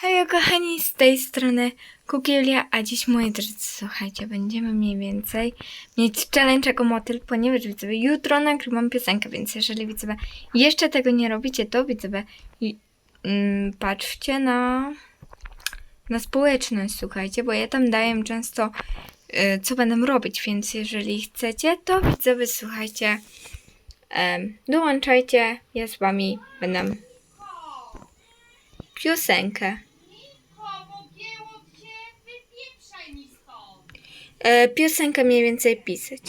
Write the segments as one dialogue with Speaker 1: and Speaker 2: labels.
Speaker 1: Hej kochani, z tej strony Kukielia, a dziś moi drodzy, słuchajcie, będziemy mniej więcej mieć challenge jako motyl, ponieważ widzowie, jutro nagrywam piosenkę, więc jeżeli widzowie jeszcze tego nie robicie, to widzowie i- mm, patrzcie na na społeczność, słuchajcie, bo ja tam daję często y, co będę robić, więc jeżeli chcecie, to widzowie, słuchajcie, em, dołączajcie, ja z wami będę piosenkę. E, piosenkę mniej więcej pisać.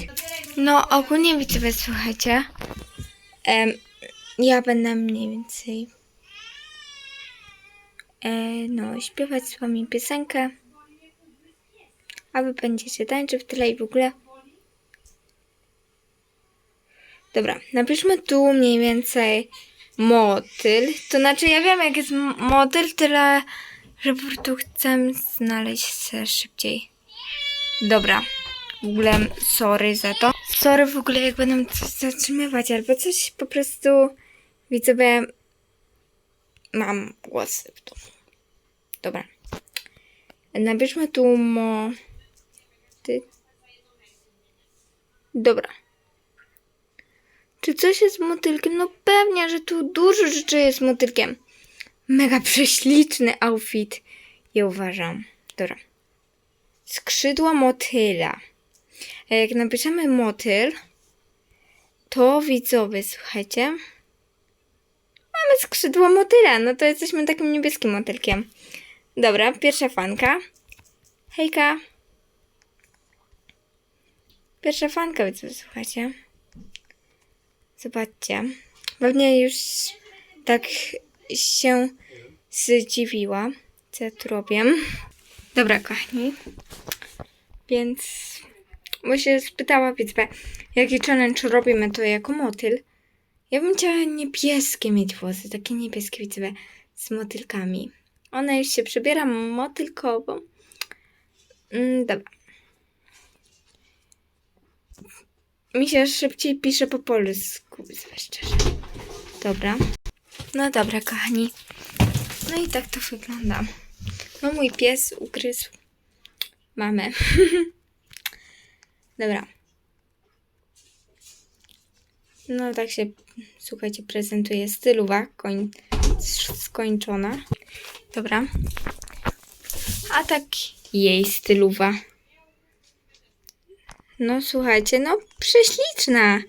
Speaker 1: No ogólnie widzowie, słuchajcie, em, ja będę mniej więcej e, no, śpiewać z wami piosenkę, a wy będziecie tańczyć w tyle i w ogóle. Dobra, napiszmy tu mniej więcej motyl. To znaczy, ja wiem jak jest motyl, tyle, że po prostu chcę znaleźć se szybciej. Dobra. W ogóle sorry za to. Sorry w ogóle jak będę coś zatrzymywać albo coś po prostu widzowie mam głosy w domu. Dobra. Napiszmy tu mo... Ty... Dobra. Czy coś jest motylkiem? No pewnie, że tu dużo rzeczy jest motylkiem. Mega prześliczny outfit. Ja uważam. Dobra skrzydła motyla. A jak napiszemy motyl, to widzowie, słuchajcie, mamy skrzydła motyla. No to jesteśmy takim niebieskim motylkiem. Dobra, pierwsza fanka. Hejka. Pierwsza fanka, widzowie, słuchajcie. Zobaczcie. Pewnie już tak się zdziwiła, co ja tu robię. Dobra, kochani. Więc bo się spytała Witwe, jaki challenge robimy to jako motyl. Ja bym chciała niebieskie mieć włosy, takie niebieskie Witwe z motylkami. Ona już się przebiera motylkowo. Mm, dobra. Mi się szybciej pisze po polsku, szczerze. Dobra. No dobra, kochani. No i tak to wygląda. No mój pies ugryzł mamę. Dobra. No tak się, słuchajcie, prezentuje stylowa, koń, skończona. Dobra. A tak jej stylowa. No słuchajcie, no prześliczna.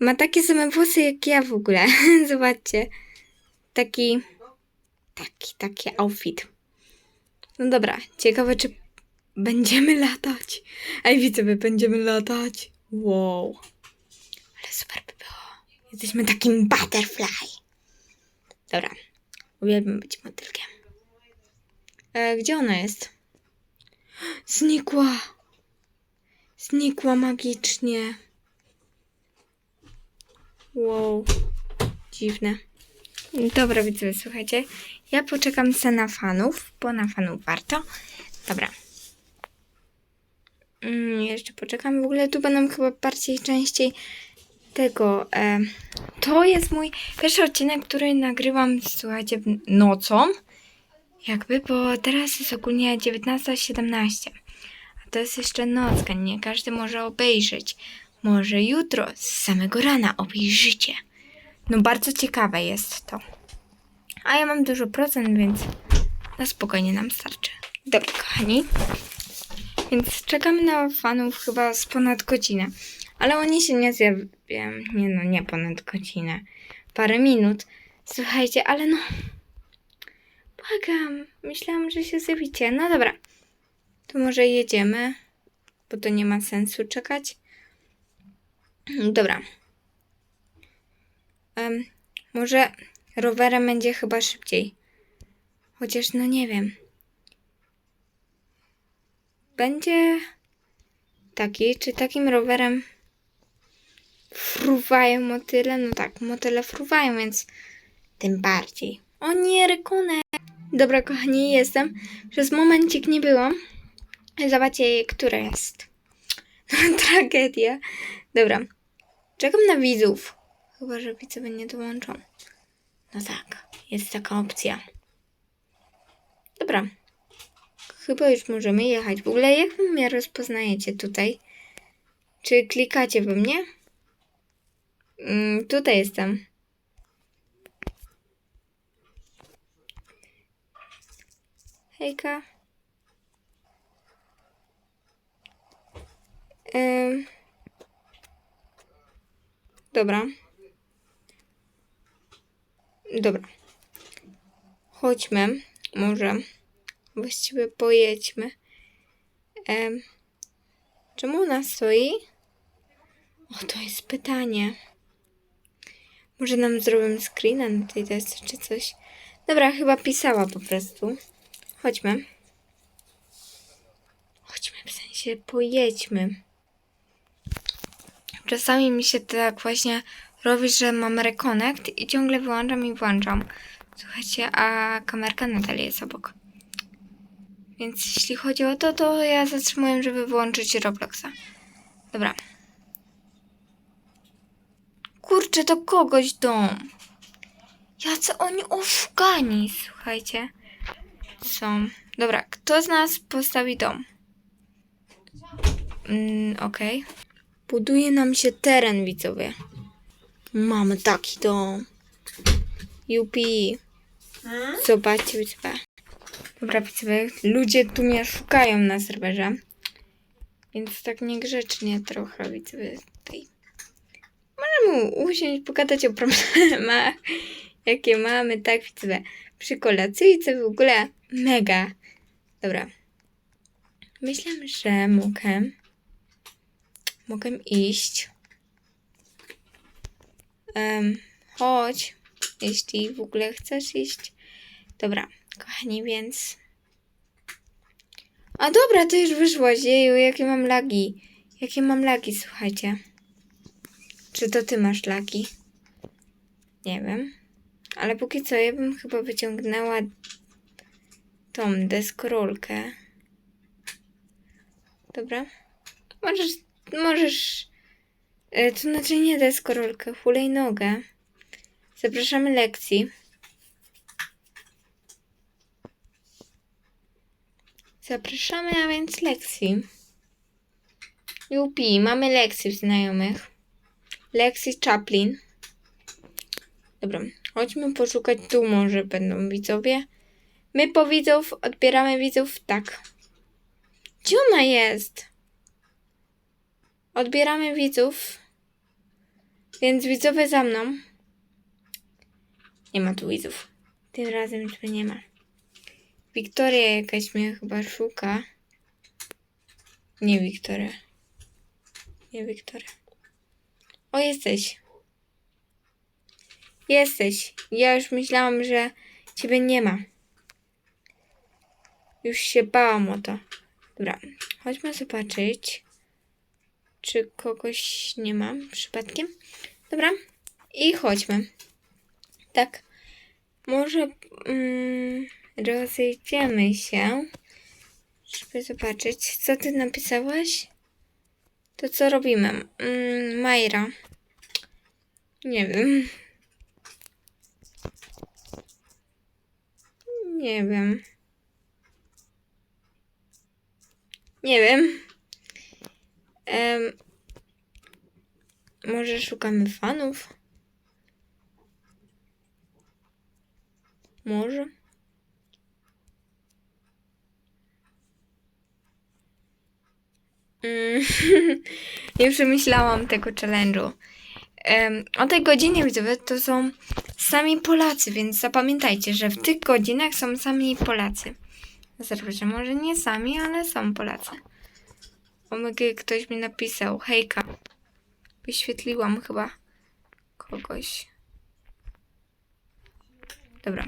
Speaker 1: Ma takie same włosy jak ja w ogóle. Zobaczcie. Taki, taki, taki outfit. No dobra, ciekawe czy będziemy latać. Ej, widzowie, będziemy latać. Wow. Ale super by było. Jesteśmy takim butterfly. Dobra, uwielbiam być motylkiem. E, gdzie ona jest? Znikła. Znikła magicznie. Wow. Dziwne. Dobra, widzowie, słuchajcie. Ja poczekam se na fanów, bo na fanów warto. Dobra. Mm, jeszcze poczekam. W ogóle tu będą chyba bardziej częściej tego. E, to jest mój pierwszy odcinek, który nagrywam, słuchajcie, nocą. Jakby, bo teraz jest ogólnie 19.17. A to jest jeszcze nocka. Nie każdy może obejrzeć. Może jutro, z samego rana obejrzycie. No bardzo ciekawe jest to. A ja mam dużo procent, więc na spokojnie nam starczy. Dobra, kochani. Więc czekamy na fanów chyba z ponad godzinę. Ale oni się nie zjawią. Nie no, nie ponad godzinę. Parę minut. Słuchajcie, ale no... Błagam. Myślałam, że się zjawicie. No dobra. To może jedziemy. Bo to nie ma sensu czekać. Dobra. Em, może rowerem będzie chyba szybciej. Chociaż no nie wiem. Będzie taki, czy takim rowerem fruwają motyle? No tak, motyle fruwają, więc tym bardziej. O nie, rykunek! Dobra, kochani, jestem. Przez momencik nie było. Zobaczcie, która jest. Tragedia. Dobra. Czekam na widzów. Chyba, że widzowie nie dołączą. No tak, jest taka opcja. Dobra. Chyba już możemy jechać. W ogóle jak wy mnie rozpoznajecie tutaj? Czy klikacie we mnie? Mm, tutaj jestem. Hejka. Ym. Dobra. Dobra. Chodźmy. Może. Właściwie pojedźmy. Em, czemu ona stoi? O, to jest pytanie. Może nam zrobią screena na tej desce czy coś. Dobra, chyba pisała po prostu. Chodźmy. Chodźmy, w sensie pojedźmy. Czasami mi się tak właśnie robi, że mam reconnect i ciągle wyłączam i włączam. Słuchajcie, a kamerka nadal jest obok. Więc jeśli chodzi o to, to ja zatrzymuję, żeby wyłączyć Robloxa. Dobra. Kurczę, to kogoś dom. Jacy oni oszukani, słuchajcie. Są. Dobra, kto z nas postawi dom? Mm, Okej. Buduje nam się teren, widzowie. Mamy taki dom. Jupi. Zobaczcie, widzowie. Dobra, widzowie, ludzie tu mnie szukają na serwerze. Więc tak niegrzecznie trochę, widzowie, tutaj. Możemy usiąść, pogadać o problemach, jakie mamy, tak, widzowie. Przy kolacyjce w ogóle mega. Dobra. Myślę, że mogę. Mogę iść. Em, chodź, jeśli w ogóle chcesz iść. Dobra, kochani, więc. A dobra, to już wyszło. Jeju, jakie mam lagi. Jakie mam lagi, słuchajcie. Czy to ty masz lagi? Nie wiem. Ale póki co, ja bym chyba wyciągnęła tą deskorolkę. Dobra. Możesz, możesz, to znaczy nie deskorolkę, hulejnogę. Zapraszamy lekcji. Zapraszamy a więc lekcji. Jupi, mamy lekcję znajomych. Lekcji Chaplin. Dobra, chodźmy poszukać tu może będą widzowie. My po widzów odbieramy widzów tak. Gdzie ona jest? Odbieramy widzów. Więc widzowie za mną. Nie ma tu widzów. Tym razem tu nie ma. Wiktoria jakaś mnie chyba szuka. Nie Wiktoria. Nie Wiktoria. O, jesteś. Jesteś. Ja już myślałam, że ciebie nie ma. Już się bałam o to. Dobra, chodźmy zobaczyć, czy kogoś nie ma przypadkiem. Dobra, i chodźmy. Tak, może mm, rozejdziemy się, żeby zobaczyć, co ty napisałaś. To co robimy? Mm, Majra. Nie wiem. Nie wiem. Nie wiem. Może szukamy fanów? Może? Mm, nie przemyślałam tego challenge'u. Em, o tej godzinie widzowie to są sami Polacy, więc zapamiętajcie, że w tych godzinach są sami Polacy. Zresztą może nie sami, ale są Polacy. Omega ktoś mi napisał. Hejka. Wyświetliłam chyba kogoś. Dobra.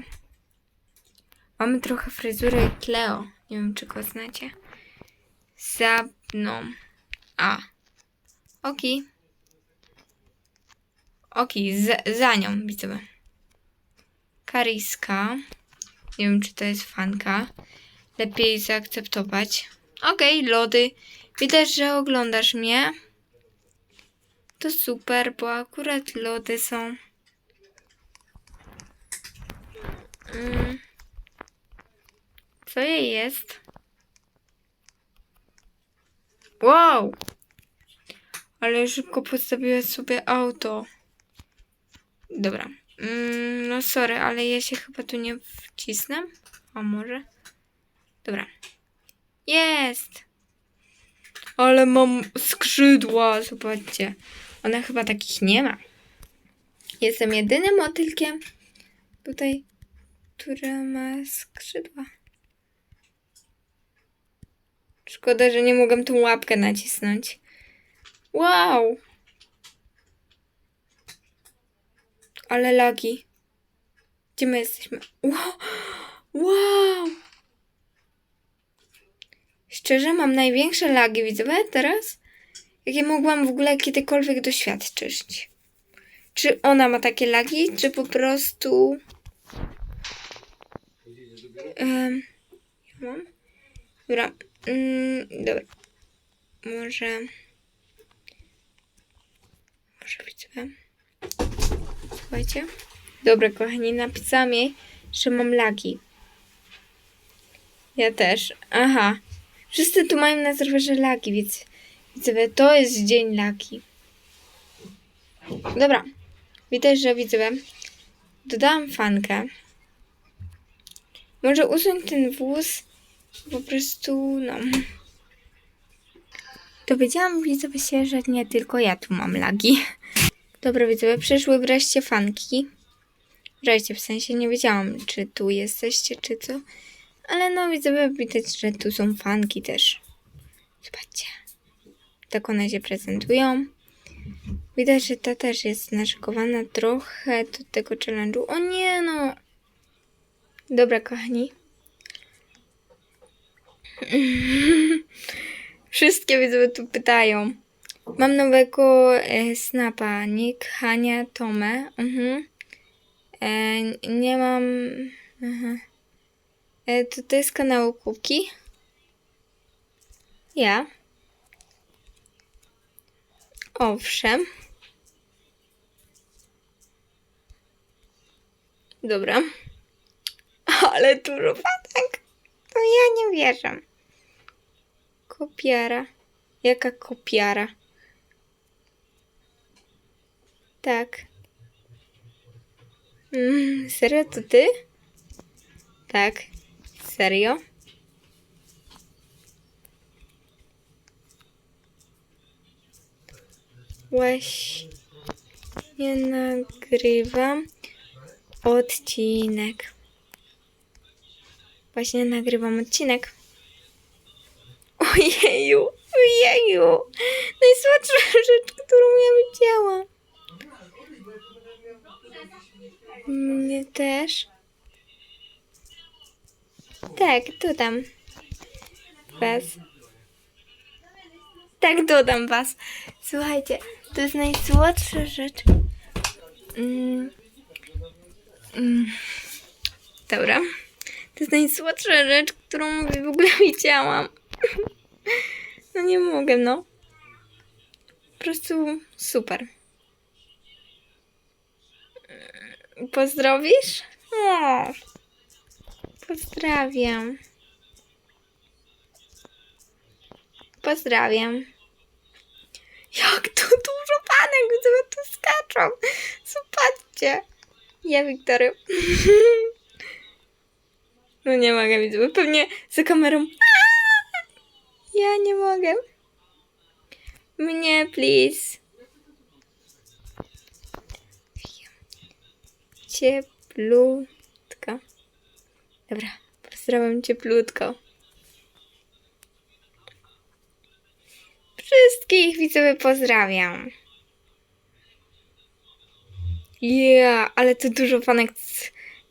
Speaker 1: Mamy trochę fryzurę Cleo. Nie wiem, czy go znacie. Za mną. A. Oki. Oki, za, za nią, widzowie. Kariska. Nie wiem, czy to jest fanka. Lepiej zaakceptować. Okej, lody. Widać, że oglądasz mnie. To super, bo akurat lody są. Mm. Co jej jest? Wow! Ale szybko postawiłem sobie auto. Dobra. Mm, no sorry, ale ja się chyba tu nie wcisnę. A może? Dobra. Jest! Ale mam skrzydła, zobaczcie. Ona chyba takich nie ma. Jestem jedynym motylkiem tutaj, który ma skrzydła. Szkoda, że nie mogę tą łapkę nacisnąć. Wow! Ale lagi. Gdzie my jesteśmy? Wow! wow. Szczerze, mam największe lagi, widzowie, teraz? Jakie mogłam w ogóle kiedykolwiek doświadczyć. Czy ona ma takie lagi, czy po prostu... Um, mam? Dobra. Mm, dobra. Może... Może widzowie. Słuchajcie. Dobra, kochani, napisałam jej, że mam lagi. Ja też. Aha. Wszyscy tu mają na serwerze lagi, więc widzowie, to jest dzień lagi. Dobra. Widać, że widzowie. Dodałam fankę. Może usuń ten wóz. Po prostu, no. Dowiedziałam widzowie się, że nie tylko ja tu mam lagi. Dobra, widzowie, przyszły wreszcie fanki. Wreszcie, w sensie nie wiedziałam, czy tu jesteście, czy co. Ale no, widzowie, widać, że tu są fanki też. Zobaczcie. Tak one się prezentują. Widać, że ta też jest naszykowana trochę do tego challenge'u. O nie, no. Dobra, kochani. Wszystkie widzowie tu pytają. Mam nowego e, snapa. Nick, Hania, Tomę. Mhm. E, nie mam... E, to, to jest kanał Kuki. Ja. Owszem. Dobra. Ale dużo. To ja nie wierzę. Kopiara. Jaka kopiara? Tak. Mm, serio, to ty? Tak. Serio? Właśnie nagrywam odcinek. Właśnie nagrywam odcinek. Ojeju, ojeju. Najsłodsza rzecz, którą ja widziałam. Mnie też. Tak, dodam was. Tak, dodam was. Słuchajcie, to jest najsłodsza rzecz. Mm. Mm. Dobra. To jest najsłodsza rzecz, którą w ogóle widziałam. No nie mogę, no. Po prostu super. Pozdrowisz? Pozdrawiam. Pozdrawiam. Jak tu dużo panek, które tu skaczą. Zobaczcie. Ja, Wiktory. No nie mogę widzieć, bo pewnie za kamerą. Ja nie mogę. Mnie, please. Cieplutko. Dobra, pozdrawiam cieplutko. Wszystkich widzowie pozdrawiam. Ja, ale to dużo fanek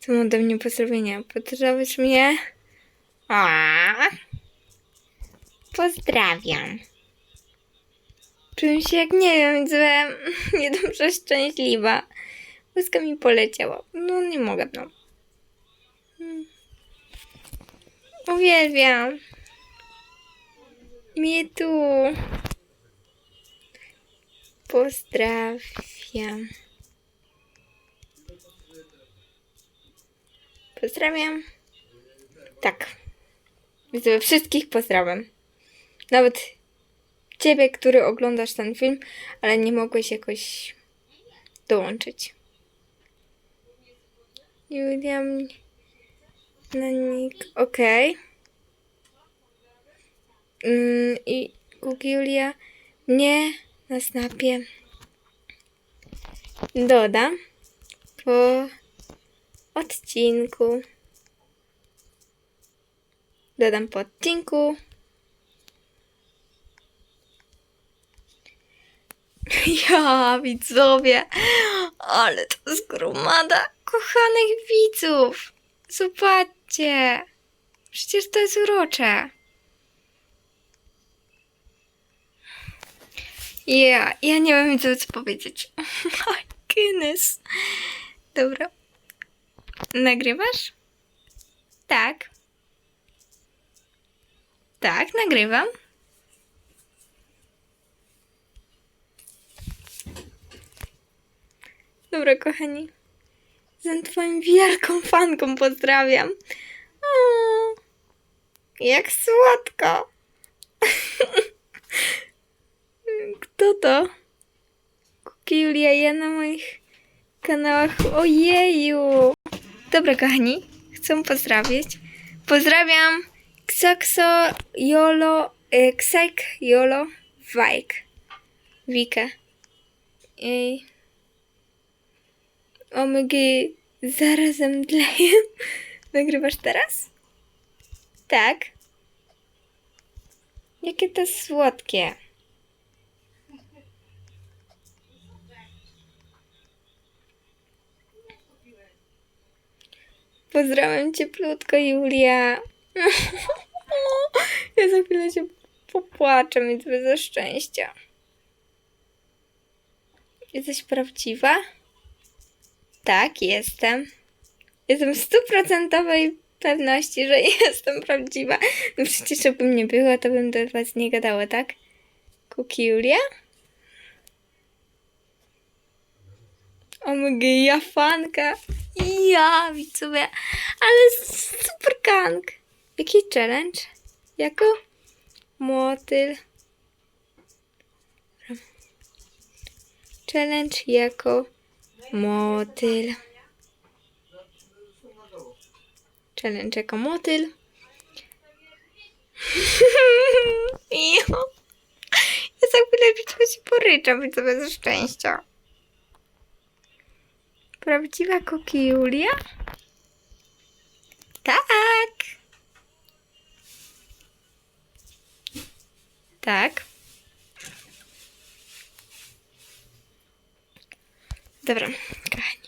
Speaker 1: chcą ode mnie pozdrowienia. Pozdrowisz mnie? A. Pozdrawiam. Czuję się jak nie wiem, że niedobrze szczęśliwa. Łyska mi poleciała. No nie mogę, no. Uwielbiam. Mnie tu. Pozdrawiam. Pozdrawiam. Tak. Widzowie, wszystkich pozdrawiam. Nawet ciebie, który oglądasz ten film, ale nie mogłeś jakoś dołączyć. Julian Nanik, okej. Mm, I Google Julia na snapie doda po odcinku. Dodam po odcinku. Ja, widzowie, ale to jest gromada kochanych widzów. Zobaczcie, przecież to jest urocze. Ja, ja nie wiem co, co powiedzieć. My goodness. Dobra. Nagrywasz? Tak. Tak, nagrywam. Dobra, kochani. Jestem twoją wielką fanką, pozdrawiam. O, jak słodko. Kto to? Kuki Julia, ja na moich kanałach. Ojeju. Dobra, kochani, chcę pozdrowić. Pozdrawiam Ksakso Jolo, e, Ksek Jolo Wajk. Wikę. I omygi zarazem dleję. Nagrywasz teraz? Tak. Jakie to słodkie. Pozdrawiam cieplutko, Julia. Ja za chwilę się popłaczę, więc ze szczęścia. Jesteś prawdziwa? Tak, jestem. Jestem w stuprocentowej pewności, że jestem prawdziwa. No przecież jakbym nie była, to bym do was nie gadała, tak? Kuki Julia? OMG, ja fanka. Ja, widzowie. Ale super gang. Jaki challenge? Jako motyl. Challenge jako motyl. Challenge jako motyl. Ja za chwilę tylko się poryczam, widzowie, ze szczęścia. Prawdziwa Kuki Julia? Tak. Tak. Dobra, kochani.